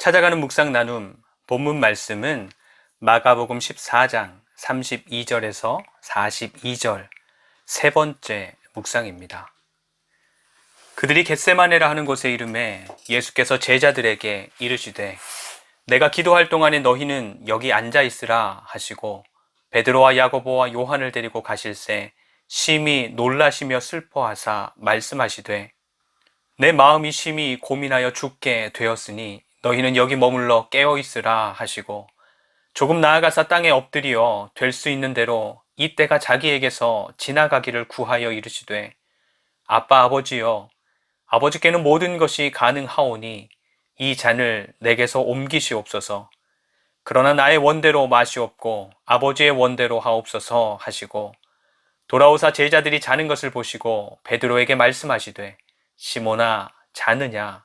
찾아가는 묵상 나눔 본문 말씀은 마가복음 14장 32절에서 42절 세 번째 묵상입니다. 그들이 겟세마네라 하는 곳에 이름에 예수께서 제자들에게 이르시되 내가 기도할 동안에 너희는 여기 앉아 있으라 하시고 베드로와 야고보와 요한을 데리고 가실새 심히 놀라시며 슬퍼하사 말씀하시되 내 마음이 심히 고민하여 죽게 되었으니 너희는 여기 머물러 깨어 있으라 하시고 조금 나아가서 땅에 엎드려 될수 있는 대로 이 때가 자기에게서 지나가기를 구하여 이르시되 아빠 아버지여 아버지께는 모든 것이 가능하오니 이 잔을 내게서 옮기시옵소서. 그러나 나의 원대로 마시옵고 아버지의 원대로 하옵소서 하시고 돌아오사 제자들이 자는 것을 보시고 베드로에게 말씀하시되 시모나 자느냐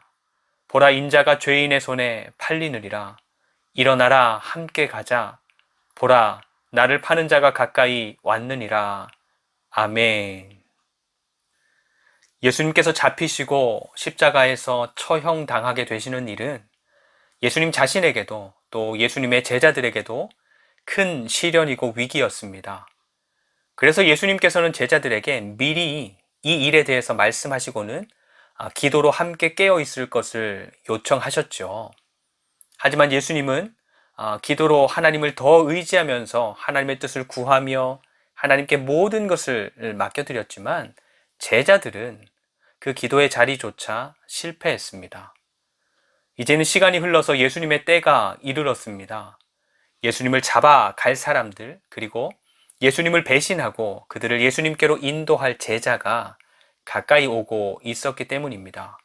보라 인자가 죄인의 손에 팔리느리라. 일어나라 함께 가자. 보라 나를 파는 자가 가까이 왔느니라. 아멘. 예수님께서 잡히시고 십자가에서 처형당하게 되시는 일은 예수님 자신에게도 또 예수님의 제자들에게도 큰 시련이고 위기였습니다. 그래서 예수님께서는 제자들에게 미리 이 일에 대해서 말씀하시고는 아, 기도로 함께 깨어 있을 것을 요청하셨죠. 하지만 예수님은 아, 기도로 하나님을 더 의지하면서 하나님의 뜻을 구하며 하나님께 모든 것을 맡겨드렸지만 제자들은 그 기도의 자리조차 실패했습니다. 이제는 시간이 흘러서 예수님의 때가 이르렀습니다. 예수님을 잡아 갈 사람들, 그리고 예수님을 배신하고 그들을 예수님께로 인도할 제자가 가까이 오고 있었기 때문입니다.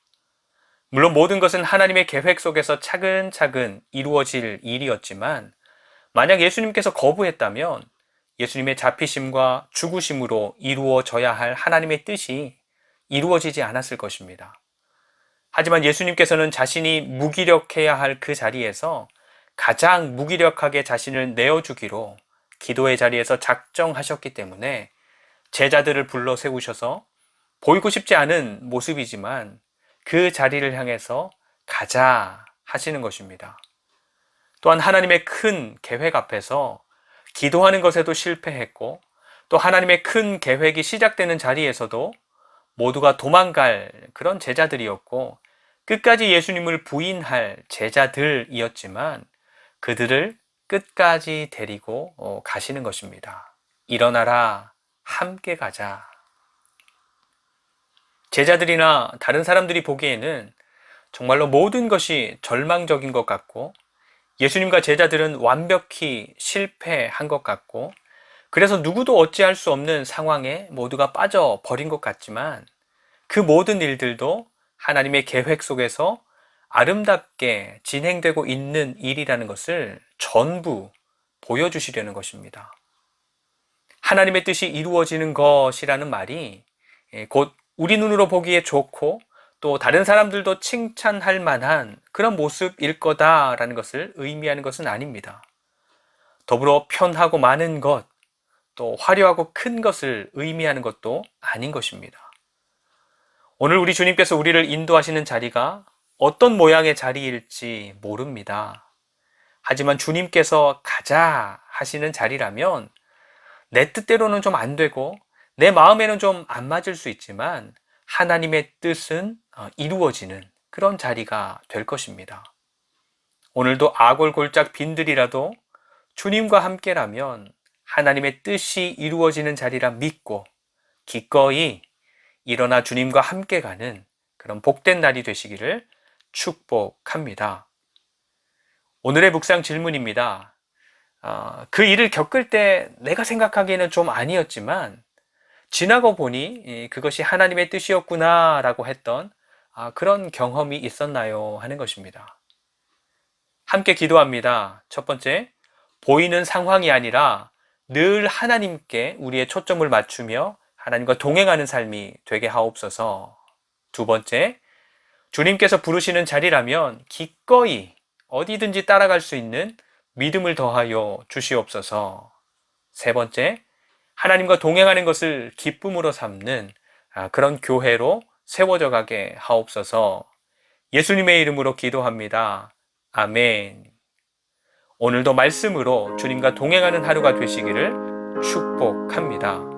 물론 모든 것은 하나님의 계획 속에서 차근차근 이루어질 일이었지만, 만약 예수님께서 거부했다면 예수님의 잡히심과 죽으심으로 이루어져야 할 하나님의 뜻이 이루어지지 않았을 것입니다. 하지만 예수님께서는 자신이 무기력해야 할 그 자리에서 가장 무기력하게 자신을 내어주기로 기도의 자리에서 작정하셨기 때문에 제자들을 불러 세우셔서 보이고 싶지 않은 모습이지만 그 자리를 향해서 가자 하시는 것입니다. 또한 하나님의 큰 계획 앞에서 기도하는 것에도 실패했고 또 하나님의 큰 계획이 시작되는 자리에서도 모두가 도망갈 그런 제자들이었고 끝까지 예수님을 부인할 제자들이었지만 그들을 끝까지 데리고 어, 가시는 것입니다. 일어나라, 함께 가자. 제자들이나 다른 사람들이 보기에는 정말로 모든 것이 절망적인 것 같고 예수님과 제자들은 완벽히 실패한 것 같고 그래서 누구도 어찌할 수 없는 상황에 모두가 빠져 버린 것 같지만 그 모든 일들도 하나님의 계획 속에서 아름답게 진행되고 있는 일이라는 것을 전부 보여주시려는 것입니다. 하나님의 뜻이 이루어지는 것이라는 말이 예, 곧 우리 눈으로 보기에 좋고 또 다른 사람들도 칭찬할 만한 그런 모습일 거다라는 것을 의미하는 것은 아닙니다. 더불어 편하고 많은 것, 또 화려하고 큰 것을 의미하는 것도 아닌 것입니다. 오늘 우리 주님께서 우리를 인도하시는 자리가 어떤 모양의 자리일지 모릅니다. 하지만 주님께서 가자 하시는 자리라면 내 뜻대로는 좀 안 되고 내 마음에는 좀 안 맞을 수 있지만 하나님의 뜻은 어, 이루어지는 그런 자리가 될 것입니다. 오늘도 아골골짝 빈들이라도 주님과 함께라면 하나님의 뜻이 이루어지는 자리라 믿고 기꺼이 일어나 주님과 함께 가는 그런 복된 날이 되시기를 축복합니다. 오늘의 묵상 질문입니다. 어, 그 일을 겪을 때 내가 생각하기에는 좀 아니었지만 지나고 보니 그것이 하나님의 뜻이었구나라고 했던 아, 그런 경험이 있었나요? 하는 것입니다. 함께 기도합니다. 첫 번째, 보이는 상황이 아니라 늘 하나님께 우리의 초점을 맞추며 하나님과 동행하는 삶이 되게 하옵소서. 두 번째, 주님께서 부르시는 자리라면 기꺼이 어디든지 따라갈 수 있는 믿음을 더하여 주시옵소서. 세 번째, 하나님과 동행하는 것을 기쁨으로 삼는 아, 그런 교회로 세워져 가게 하옵소서. 예수님의 이름으로 기도합니다. 아멘. 오늘도 말씀으로 주님과 동행하는 하루가 되시기를 축복합니다.